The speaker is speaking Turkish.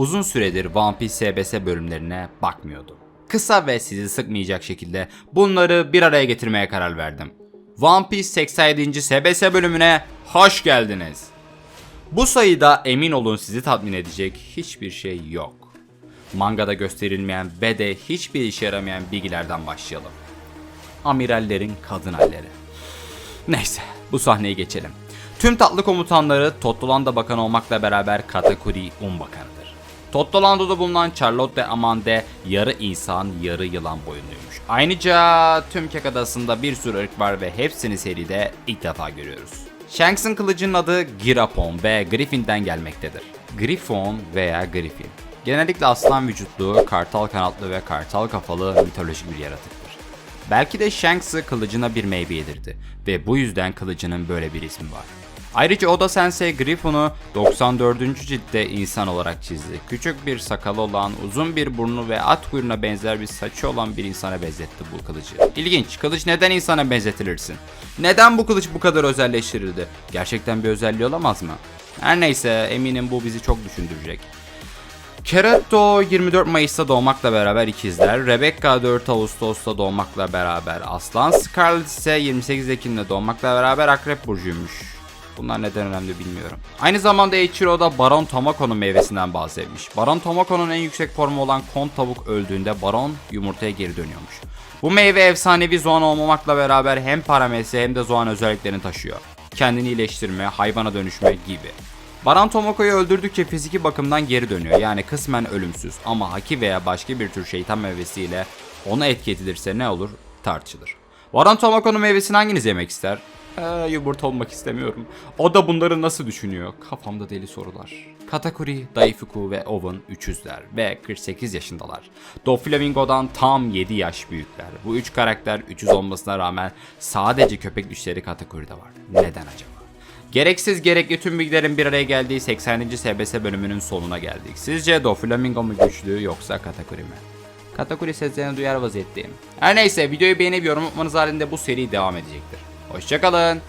uzun süredir Piece SBS bölümlerine bakmıyordum. Kısa ve sizi sıkmayacak şekilde bunları bir araya getirmeye karar verdim. One Piece 87. SBS bölümüne hoş geldiniz. Bu sayıda emin olun sizi tatmin edecek hiçbir şey yok. Mangada gösterilmeyen ve de hiçbir işe yaramayan bilgilerden başlayalım. Amirallerin kadın halleri. Neyse bu sahneyi geçelim. Tüm tatlı komutanları Tottoland'a bakan olmakla beraber Katakuri Un bakanıdır. Tottolando'da bulunan Charlotte Amande yarı insan yarı yılan boyunluymuş. Ayrıca tüm Kek Adası'nda bir sürü ırk var ve hepsini seride ilk defa görüyoruz. Shanks'ın kılıcının adı Girapon ve Griffin'den gelmektedir. Griffon veya Griffin. Genellikle aslan vücutlu, kartal kanatlı ve kartal kafalı mitolojik bir yaratıktır. Belki de Shanks'ı kılıcına bir meyve yedirdi ve bu yüzden kılıcının böyle bir ismi var. Ayrıca Oda Sensei Griffon'u 94. ciltte insan olarak çizdi. Küçük bir sakalı olan, uzun bir burnu ve at kuyruğuna benzer bir saçı olan bir insana benzetti bu kılıcı. İlginç, kılıç neden insana benzetilirsin? Neden bu kılıç bu kadar özelleştirildi? Gerçekten bir özelliği olamaz mı? Her neyse eminim bu bizi çok düşündürecek. Keretto 24 Mayıs'ta doğmakla beraber ikizler, Rebecca 4 Ağustos'ta doğmakla beraber aslan, Scarlett ise 28 Ekim'de doğmakla beraber akrep burcuymuş. Bunlar neden önemli bilmiyorum. Aynı zamanda Eiichiro da Baron Tomako'nun meyvesinden bahsetmiş. Baron Tomako'nun en yüksek formu olan kon tavuk öldüğünde Baron yumurtaya geri dönüyormuş. Bu meyve efsanevi Zoan olmamakla beraber hem paramesi hem de Zoan özelliklerini taşıyor. Kendini iyileştirme, hayvana dönüşme gibi. Baran Tomoko'yu öldürdükçe fiziki bakımdan geri dönüyor. Yani kısmen ölümsüz ama haki veya başka bir tür şeytan meyvesiyle ona etki edilirse ne olur tartışılır. Baran Tomoko'nun meyvesini hanginiz yemek ister? Ee, yumurta olmak istemiyorum. O da bunları nasıl düşünüyor? Kafamda deli sorular. Katakuri, Daifuku ve Owen üçüzler ve 48 yaşındalar. Doflamingo'dan tam 7 yaş büyükler. Bu üç karakter üçüz olmasına rağmen sadece köpek güçleri Katakuri'de var. Neden acaba? Gereksiz gerekli tüm bilgilerin bir araya geldiği 80. SBS bölümünün sonuna geldik. Sizce Doflamingo mu güçlü yoksa Katakuri mi? Katakuri seslerini duyar vaziyetteyim. Her neyse videoyu beğenip yorum yapmanız halinde bu seri devam edecektir. Hoşçakalın.